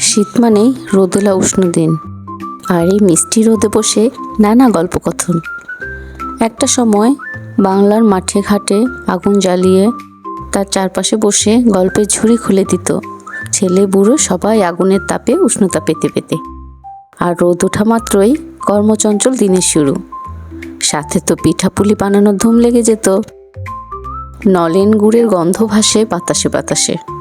শীত মানেই রোদেলা উষ্ণ দিন, আর এই মিষ্টি রোদে বসে নানা গল্পকথন। একটা সময় বাংলার মাঠে ঘাটে আগুন জ্বালিয়ে তার চারপাশে বসে গল্পের ঝুড়ি খুলে দিত। ছেলে বুড়ো সবাই আগুনের তাপে উষ্ণতা পেতে পেতে। আর রোদ ওঠা মাত্রই কর্মচঞ্চল দিনের শুরু। সাথে তো পিঠাপুলি বানানোর ধুম লেগে যেত। নলেন গুড়ের গন্ধ ভাসে বাতাসে বাতাসে।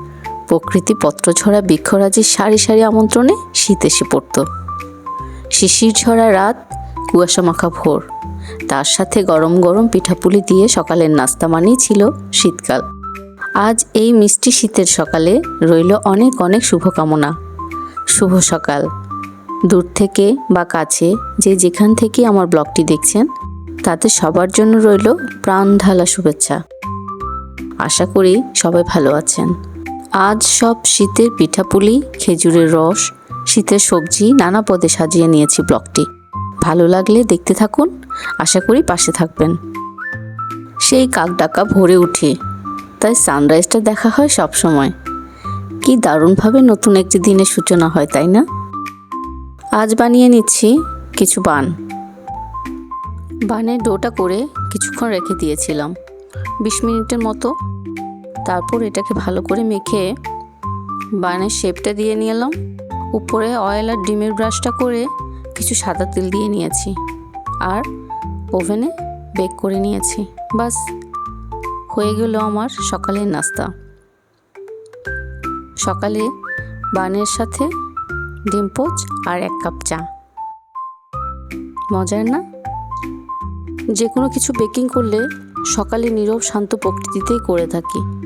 প্রকৃতি পত্রঝরা বৃক্ষরাজির সারি সারি আমন্ত্রণে শীত এসে পড়ত। শিশির ঝরা রাত, কুয়াশা মাখা ভোর। তার সাথে গরম গরম পিঠাপুলি দিয়ে সকালের নাস্তা মানেই ছিল শীতকাল। আজ এই মিষ্টি শীতের সকালে রইল অনেক অনেক শুভকামনা। শুভ সকাল। দূর থেকে বা কাছে যে যেখান থেকে আমার ব্লগটি দেখছেন, তাতে সবার জন্য রইল প্রাণ ঢালা শুভেচ্ছা। আশা করি সবাই ভালো আছেন। আজ সব শীতের পিঠাপুলি, খেজুরের রস, শীতের সবজি নানা পদে সাজিয়ে নিয়েছি ব্লগটি। ভালো লাগলে দেখতে থাকুন, আশা করি পাশে থাকবেন। সেই কাক ডাকা ভোরে উঠে, তাই সানরাইজটা দেখা হয় সব সময়। কি দারুণভাবে নতুন একটি দিনের সূচনা হয়, তাই না? আজ বানিয়ে নিচ্ছি কিছু বান। বানের ডোটা করে কিছুক্ষণ রেখে দিয়েছিলাম। বিশ মিনিটের মতো তারপর এটাকে ভালো করে মেখে বানের শেপটা দিয়ে নিলাম। উপরে অয়েল আর ডিমের ব্রাশটা করে কিছু সাদা তেল দিয়ে নিয়েছি আর ওভেনে বেক করে নিয়েছি। বাস, হয়ে গেল আমার সকালের নাস্তা। সকালে বানের সাথে ডিম পোচ আর এক কাপ চা। মজার না? যে কোনো কিছু বেকিং করলে সকালে নীরব শান্ত প্রকৃতিতেই করে থাকি।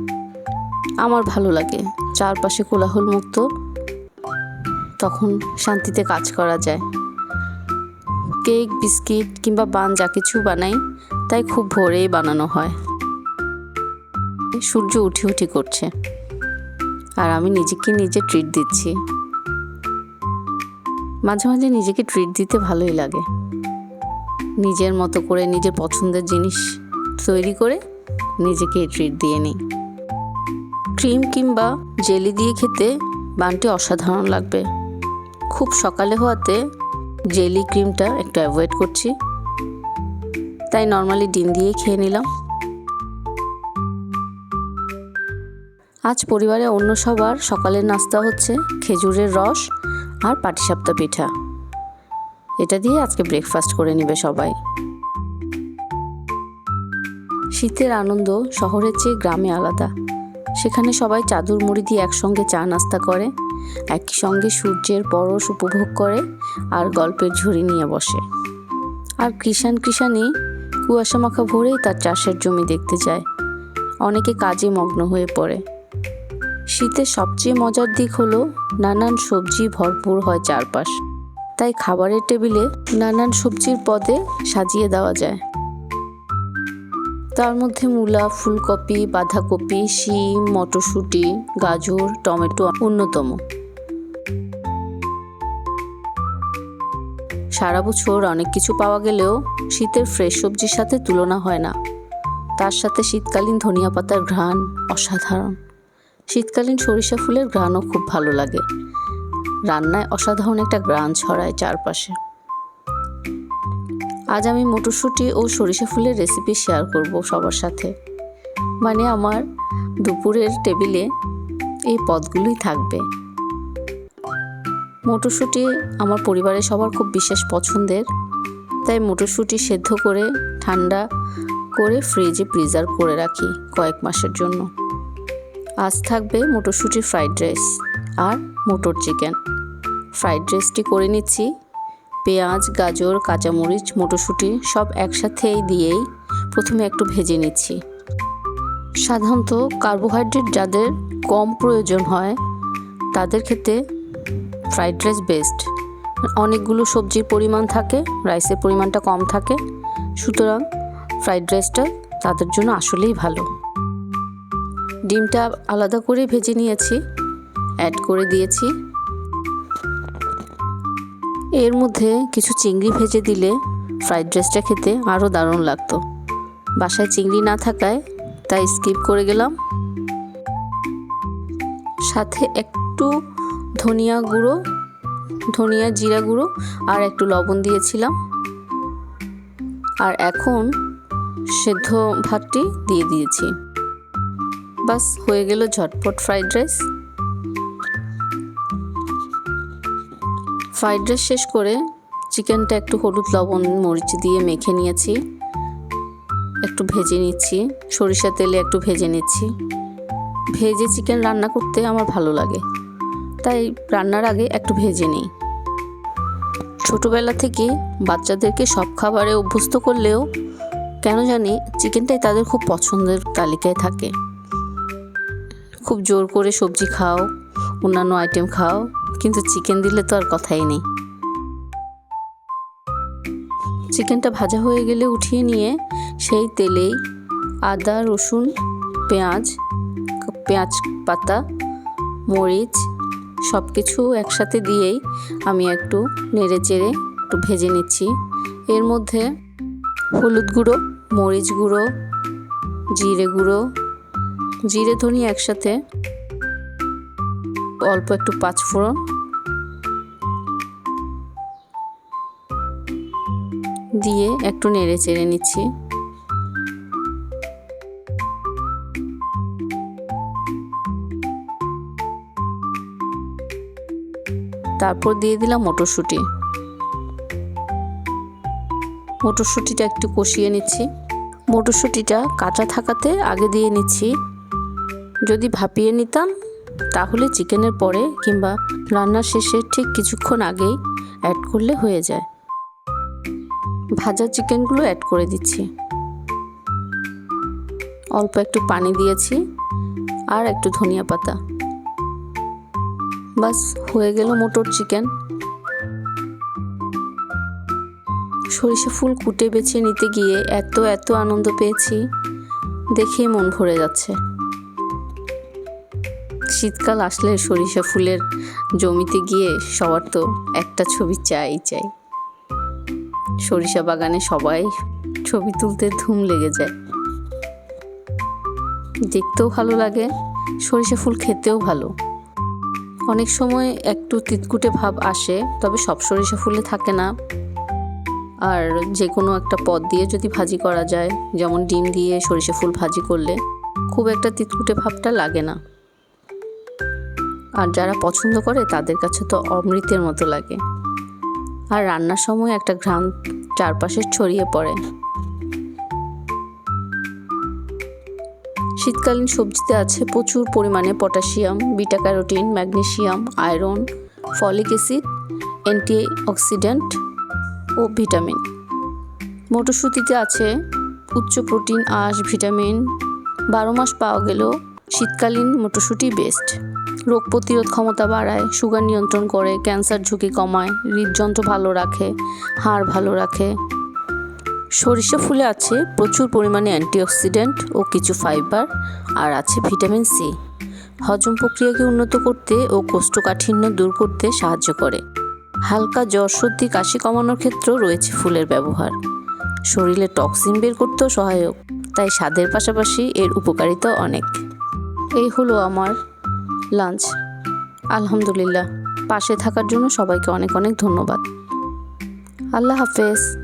আমার ভালো লাগে। চারপাশে কোলাহল মুক্ত তখন শান্তিতে কাজ করা যায়। কেক, বিস্কিট কিংবা বান যা কিছু বানাই, তাই খুব ভোরেই বানানো হয়। সূর্য উঠি উঠি করছে। আর আমি নিজেকে নিজে ট্রিট দিচ্ছি। মাঝে মাঝে নিজেকে ট্রিট দিতে ভালোই লাগে। নিজের মতো করে নিজের পছন্দের জিনিস তৈরি করে নিজেকে ট্রিট দিয়ে নিই। ক্রিম কিংবা জেলি দিয়ে খেতে বানটি অসাধারণ লাগবে। খুব সকালে হওয়াতে জেলি ক্রিমটা একটু অ্যাভয়েড করছি। তাই নর্মালি ডিম দিয়ে খেয়ে নিলাম। আজ পরিবারে অন্য সবার সকালের নাস্তা হচ্ছে খেজুরের রস আর পাটিসাপ্তা পিঠা। এটা দিয়ে আজকে ব্রেকফাস্ট করে নেবে সবাই। শীতের আনন্দ শহরের চেয়ে গ্রামে আলাদা। সেখানে সবাই চাদর মুড়ি দিয়ে একসঙ্গে চা নাস্তা করে একই সঙ্গে সূর্যের পরশ উপভোগ করে আর গল্পের ঝুড়ি নিয়ে বসে। আর কৃষাণ কৃষাণী কুয়াশা মাখা ভরেই তার চাষের জমি দেখতে যায়। অনেকে কাজে মগ্ন হয়ে পড়ে। শীতের সবচেয়ে মজার দিক হলো নানান সবজি ভরপুর হয় চারপাশ। তাই খাবারের টেবিলে নানান সবজির পদে সাজিয়ে দেওয়া যায়। তার মধ্যে মূলা, ফুলকপি, বাঁধাকপি, শিম, মটরশুঁটি, গাজর, টমেটো অন্যতম। সারা বছর অনেক কিছু পাওয়া গেলেও শীতের ফ্রেশ সবজির সাথে তুলনা হয় না। তার সাথে শীতকালীন ধনিয়া পাতার ঘ্রাণ অসাধারণ। শীতকালীন সরিষা ফুলের ঘ্রাণও খুব ভালো লাগে। রান্নায় অসাধারণ একটা ঘ্রাণ ছড়ায় চারপাশে। আজ আমি মটরশুঁটি ও সরিষা ফুলের রেসিপি শেয়ার করব সবার সাথে। মানে আমার দুপুরের টেবিলে এই পদগুলোই থাকবে। মটরশুঁটি আমার পরিবারের সবার খুব বিশেষ পছন্দের, তাই মটরশুঁটি সেদ্ধ করে, ঠান্ডা করে ফ্রিজে প্রিজার্ভ করে রাখি কয়েক মাসের জন্য। আজ থাকবে মটরশুঁটি ফ্রাইড রাইস আর মটর চিকেন ফ্রাইড রাইসটি করে নিচ্ছি। পেঁয়াজ, গাজর, কাঁচামরিচ, মটরশুঁটি সব একসাথেই দিয়েই প্রথমে একটু ভেজে নিচ্ছি। সাধারণত কার্বোহাইড্রেট যাদের কম প্রয়োজন হয়, তাদের ক্ষেত্রে ফ্রাইড রাইস বেস্ট অনেকগুলো সবজির পরিমাণ থাকে রাইসের পরিমাণটা কম থাকে, সুতরাং ফ্রাইড রাইসটা তাদের জন্য আসলেই ভালো। ডিমটা আলাদা করে ভেজে নিয়েছি অ্যাড করে দিয়েছি। এর মধ্যে কিছু চিংড়ি ভেজে দিলে ফ্রাইড রাইসটা খেতে আরও দারুণ লাগতো। বাসায় চিংড়ি না থাকায় তাই স্কিপ করে গেলাম। সাথে একটু ধনিয়া গুঁড়ো, ধনিয়া জিরা গুঁড়ো আর একটু লবণ দিয়েছিলাম। আর এখন সেদ্ধ ভাতটি দিয়ে দিয়েছি। বাস, হয়ে গেল ঝটপট ফ্রাইড রাইস। ফ্রাইড রাইস শেষ করে চিকেনটা একটু হলুদ লবণ মরিচ দিয়ে মেখে নিয়েছি। একটু ভেজে নিচ্ছি। সরিষা তেলে একটু ভেজে নিচ্ছি। ভেজে চিকেন রান্না করতে আমার ভালো লাগে। তাই রান্নার আগে একটু ভেজে নিই। ছোটোবেলা থেকে বাচ্চাদেরকে সব খাবারে অভ্যস্ত করলেও কেন জানি চিকেনটাই তাদের খুব পছন্দের তালিকায় থাকে। খুব জোর করে সবজি খাও, অন্যান্য আইটেম খাও কিন্তু চিকেন দিলে তো আর কথাই নেই। চিকেনটা ভাজা হয়ে গেলে উঠিয়ে নিয়ে সেই তেলেই আদা, রসুন, পেঁয়াজ পেঁয়াজ পাতা, মরিচ সব কিছু একসাথে দিয়েই আমি একটু নেড়ে চেড়ে একটু ভেজে নিচ্ছি। এর মধ্যে হলুদ গুঁড়ো, মরিচ গুঁড়ো, জিরে গুঁড়ো, জিরে ধনি একসাথে অল্প একটু পাঁচফোড়ন দিয়ে একটু নেড়ে চেড়ে নিচ্ছি। তারপর দিয়ে দিলাম মটরশুঁটি। মটরশুঁটিটা একটু কষিয়ে নিচ্ছি। মটরশুঁটিটা কাঁচা থাকাতে আগে দিয়ে নিচ্ছি। যদি ভাপিয়ে নিতাম তাহলে চিকেনের পরে কিংবা রান্নার শেষে ঠিক কিছুক্ষণ আগেই অ্যাড করলে হয়ে যায়। ভাজা চিকেনগুলো অ্যাড করে দিচ্ছি। অল্প একটু পানি দিয়েছি আর একটু ধনিয়া পাতা। বাস, হয়ে গেল মোটর চিকেন। সরিষা ফুল কুটে বেছে নিতে গিয়ে এত এত আনন্দ পেয়েছি দেখে মন ভরে যাচ্ছে। শীতকাল আসলে সরিষা ফুলের জমিতে গিয়ে সবার তো একটা ছবি চাই চাই। সরিষা বাগানে সবাই ছবি তুলতে ধুম লেগে যায়। দেখতেও ভালো লাগে, সরিষা ফুল খেতেও ভালো। অনেক সময় একটু তিতকুটে ভাব আসে, তবে সব সরিষা ফুলে থাকে না। আর যে কোনো একটা পদ দিয়ে যদি ভাজি করা যায়, যেমন ডিম দিয়ে সরিষা ফুল ভাজি করলে খুব একটা তিতকুটে ভাবটা লাগে না। আর যারা পছন্দ করে তাদের কাছে তো অমৃতের মতো লাগে। আর রান্নার সময় একটা ঘ্রাণ চারপাশে ছড়িয়ে পড়ে। শীতকালীন সবজিতে আছে প্রচুর পরিমাণে potassium beta carotene magnesium, iron, folic acid, antioxidant ও ভিটামিন। মটরশুঁটিতে আছে উচ্চ প্রোটিন, আঁশ, ভিটামিন। বারো মাস পাওয়া গেলেও শীতকালীন মটরশুঁটি বেস্ট রোগ প্রতিরোধ ক্ষমতা বাড়ায়, সুগার নিয়ন্ত্রণ করে, ক্যান্সার ঝুঁকি কমায়, হৃদযন্ত্র ভালো রাখে, হাড় ভালো রাখে। সরিষা ফুলে আছে প্রচুর পরিমাণে অ্যান্টিঅক্সিডেন্ট ও কিছু ফাইবার, আর আছে ভিটামিন সি। হজম প্রক্রিয়াকে উন্নত করতে ও কোষ্ঠকাঠিন্য দূর করতে সাহায্য করে। হালকা জ্বর, সর্দি, কাশি কমানোর ক্ষেত্রেও রয়েছে ফুলের ব্যবহার। শরীরে টক্সিন বের করতেও সহায়ক, তাই স্বাদের পাশাপাশি এর উপকারিতা অনেক। এই হলো আমার লাঞ্চ। আলহামদুলিল্লাহ। পাশে থাকার জন্য সবাইকে অনেক অনেক ধন্যবাদ। আল্লাহ হাফেজ।